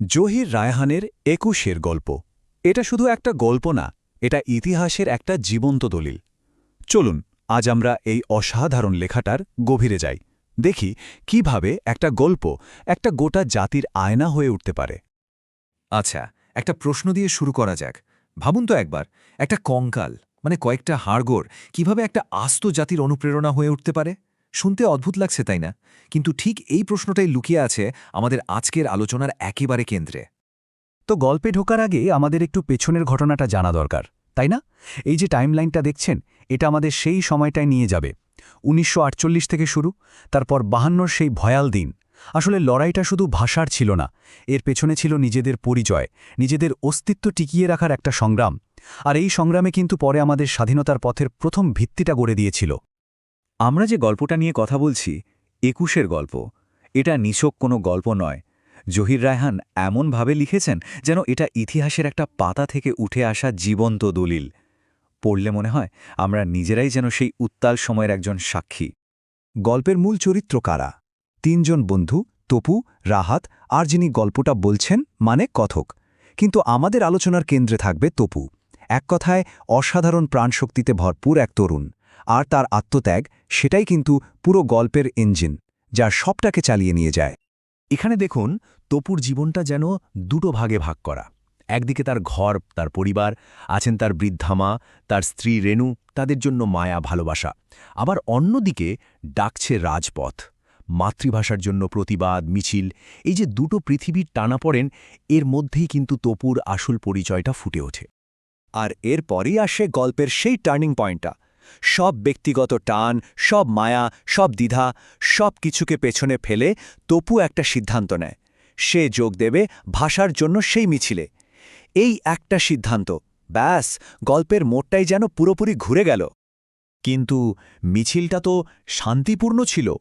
জহির রায়হানের একুশের গল্প। এটা শুধু একটা গল্প না, এটা ইতিহাসের একটা জীবন্ত দলিল। চলুন, আজ আমরা এই অসাধারণ লেখাটার গভীরে যাই। দেখি কীভাবে একটা গল্প একটা গোটা জাতির আয়না হয়ে উঠতে পারে। আচ্ছা একটা প্রশ্ন দিয়ে শুরু করা যাক। ভাবুন তো একবার, একটা কঙ্কাল মানে কয়েকটা হাড়গোড়, কীভাবে একটা আস্ত জাতির অনুপ্রেরণা হয়ে উঠতে পারে? শুনতে অদ্ভুত লাগছে, তাই না? কিন্তু ঠিক এই প্রশ্নটাই লুকিয়ে আছে আমাদের আজকের আলোচনার একেবারে কেন্দ্রে। তো গল্পে ঢোকার আগে আমাদের একটু পেছনের ঘটনাটা জানা দরকার, তাই না? এই যে টাইমলাইনটা দেখছেন, এটা আমাদের সেই সময়টায় নিয়ে যাবে। উনিশশো আটচল্লিশ থেকে শুরু, তারপর বাহান্নর সেই ভয়াল দিন। আসলে লড়াইটা শুধু ভাষার ছিল না, এর পেছনে ছিল নিজেদের পরিচয়, নিজেদের অস্তিত্ব টিকিয়ে রাখার একটা সংগ্রাম। আর এই সংগ্রামে কিন্তু পরে আমাদের স্বাধীনতার পথের প্রথম ভিত্তিটা গড়ে দিয়েছিল। আমরা যে গল্পটা নিয়ে কথা বলছি, একুশের গল্প। এটা নিছক কোনো গল্প নয়। জহির রায়হান এমনভাবে লিখেছেন যেন এটা ইতিহাসের একটা পাতা থেকে উঠে আসা জীবন্ত দলিল। পড়লে মনে হয় আমরা নিজেরাই যেন সেই উত্তাল সময়ের একজন সাক্ষী। গল্পের মূল চরিত্র কারা? তিনজন বন্ধু, তপু, রাহাত, আর যিনি গল্পটা বলছেন মানে কথক। কিন্তু আমাদের আলোচনার কেন্দ্রে থাকবে তপু। এক কথায়, অসাধারণ প্রাণশক্তিতে ভরপুর এক তরুণ। আর তার আত্মত্যাগ, সেটাই কিন্তু পুরো গল্পের ইঞ্জিন যা সবটাকে চালিয়ে নিয়ে যায়। এখানে দেখুন, তপুর জীবনটা যেন দুটো ভাগে ভাগ করা। একদিকে তার ঘর, তার পরিবার, আছেন তার বৃদ্ধামা তার স্ত্রী রেণু, তাদের জন্য মায়া, ভালোবাসা। আবার অন্যদিকে ডাকছে রাজপথ, মাতৃভাষার জন্য প্রতিবাদ, মিছিল, এই যে দুটো পৃথিবীর টানা পড়েন, এর মধ্যেই কিন্তু তপুর আসল পরিচয়টা ফুটে ওঠে। আর এরপরই আসে গল্পের সেই টার্নিং পয়েন্টটা সব ব্যক্তিগত টান, সব মায়া, সব দ্বিধা, সব কিছুকে পেছনে ফেলে তপু একটা সিদ্ধান্ত নেয়। সে যোগ দেবে ভাষার জন্য সেই মিছিলে। এই একটা সিদ্ধান্ত। ব্যাস, গল্পের মোড়টাই যেন পুরোপুরি ঘুরে গেল। কিন্তু মিছিলটা তো শান্তিপূর্ণ ছিল।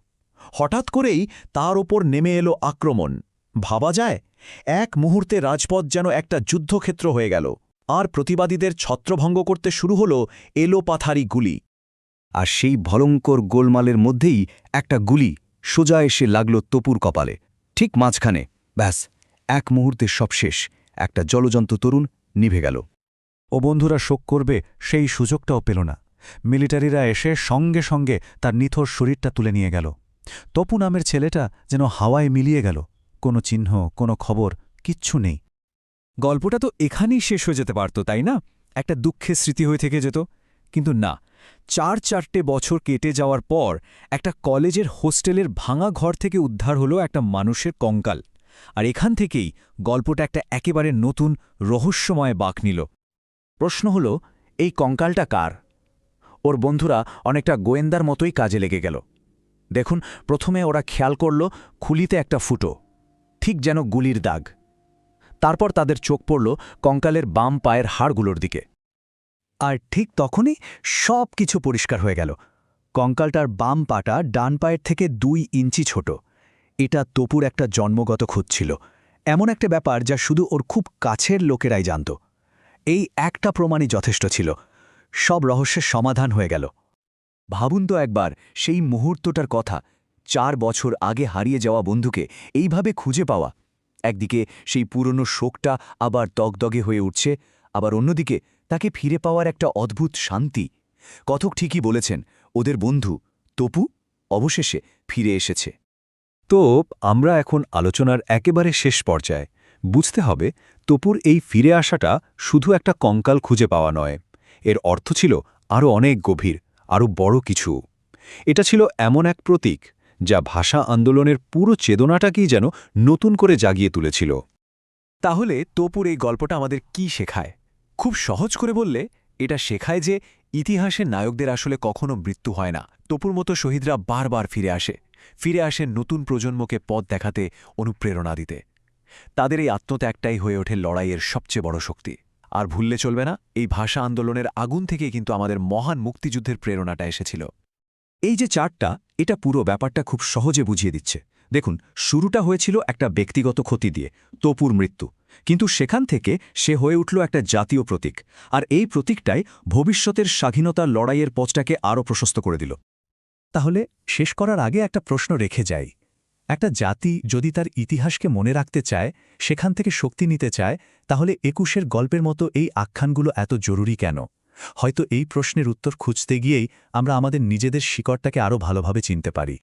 হঠাৎ করেই তার ওপর নেমে এলো আক্রমণ। ভাবা যায়, এক মুহূর্তে রাজপথ যেন একটা যুদ্ধক্ষেত্র হয়ে গেল। আর প্রতিবাদীদের ছত্রভঙ্গ করতে শুরু হলো এলোপাথারি গুলি। আর সেই ভয়ঙ্কর গোলমালের মধ্যেই একটা গুলি সোজা এসে লাগল তপুর কপালে। ঠিক মাঝখানে, ব্যাস, এক মুহূর্তে সব শেষ। একটা জলজন্ত তরুণ নিভে গেল। ও বন্ধুরা, শোক করবে, সেই সুযোগটাও পেল না। মিলিটারিরা এসে সঙ্গে সঙ্গে তার নিথর শরীরটা তুলে নিয়ে গেল। তপু নামের ছেলেটা যেন হাওয়ায় মিলিয়ে গেল। কোনো চিহ্ন, কোনো খবর, কিচ্ছু নেই। গল্পটা তো এখানেই শেষ হয়ে যেতে পারত, তাই না? একটা দুঃখের স্মৃতি হয়ে থেকে যেত। কিন্তু না, চার চারটে বছর কেটে যাওয়ার পর একটা কলেজের হোস্টেলের ভাঙা ঘর থেকে উদ্ধার হলো একটা মানুষের কঙ্কাল। আর এখান থেকেই গল্পটা একটা একেবারে নতুন, রহস্যময় বাঁক নিল। প্রশ্ন হল, এই কঙ্কালটা কার? ওর বন্ধুরা অনেকটা গোয়েন্দার মতোই কাজে লেগে গেল। দেখুন, প্রথমে ওরা খেয়াল করল খুলিতে একটা ফুটো, ঠিক যেন গুলির দাগ। তারপর তাদের চোখ পড়ল কঙ্কালের বাম পায়ের হাড়গুলোর দিকে। আর ঠিক তখনই সব কিছু পরিষ্কার হয়ে গেল। কঙ্কালটার বাম পাটা ডান পায়ের থেকে দুই ইঞ্চি ছোট। এটা তপুর একটা জন্মগত খুঁত ছিল। এমন একটা ব্যাপার যা শুধু ওর খুব কাছের লোকেরাই জানত। এই একটা প্রমাণই যথেষ্ট ছিল। সব রহস্যের সমাধান হয়ে গেল। ভাবুন তো একবার, সেই মুহূর্তটার কথা, চার বছর আগে হারিয়ে যাওয়া বন্ধুকে এইভাবে খুঁজে পাওয়া। একদিকে সেই পুরনো শোকটা আবার দগদগে হয়ে উঠছে, আবার অন্যদিকে তাকে ফিরে পাওয়ার একটা অদ্ভুত শান্তি। কথক ঠিকই বলেছেন, ওদের বন্ধু তপু অবশেষে ফিরে এসেছে। তো আমরা এখন আলোচনার একেবারে শেষ পর্যায়ে। বুঝতে হবে, তপুর এই ফিরে আসাটা শুধু একটা কঙ্কাল খুঁজে পাওয়া নয়। এর অর্থ ছিল আরও অনেক গভীর আরও বড় কিছু। এটা ছিল এমন এক প্রতীক যা ভাষা আন্দোলনের পুরো চেতনাটাকেই যেন নতুন করে জাগিয়ে তুলেছিল। তাহলে তপুর এই গল্পটা আমাদের কি শেখায়? খুব সহজ করে বললে, এটা শেখায় যে ইতিহাসের নায়কদের আসলে কখনো মৃত্যু হয় না। তপুর মতো শহীদরা বারবার ফিরে আসে ফিরে আসে নতুন প্রজন্মকে পথ দেখাতে, অনুপ্রেরণা দিতে। তাদের এই আত্মত্যাগটাই হয়ে ওঠে লড়াইয়ের সবচেয়ে বড় শক্তি। আর ভুললে চলবে না, এই ভাষা আন্দোলনের আগুন থেকে কিন্তু আমাদের মহান মুক্তিযুদ্ধের প্রেরণাটা এসেছিল। এই যে চার্টটা, এটা পুরো ব্যাপারটা খুব সহজে বুঝিয়ে দিচ্ছে। দেখুন, শুরুটা হয়েছিল একটা ব্যক্তিগত ক্ষতি দিয়ে, তপুর মৃত্যু। কিন্তু সেখান থেকে সে হয়ে উঠল একটা জাতীয় প্রতীক, আর এই প্রতীকটাই ভবিষ্যতের স্বাধীনতার লড়াইয়ের পথটাকে আরও প্রশস্ত করে দিল। তাহলে শেষ করার আগে একটা প্রশ্ন রেখে যাই। একটা জাতি যদি তার ইতিহাসকে মনে রাখতে চায়, সেখান থেকে শক্তি নিতে চায়, তাহলে একুশের গল্পের মতো এই আখ্যানগুলো এত জরুরি কেন? হয়তো এই প্রশ্নের উত্তর খুঁজতে গিয়েই আমরা আমাদের নিজেদের শিকড়টাকে আরও ভালোভাবে চিনতে পারি।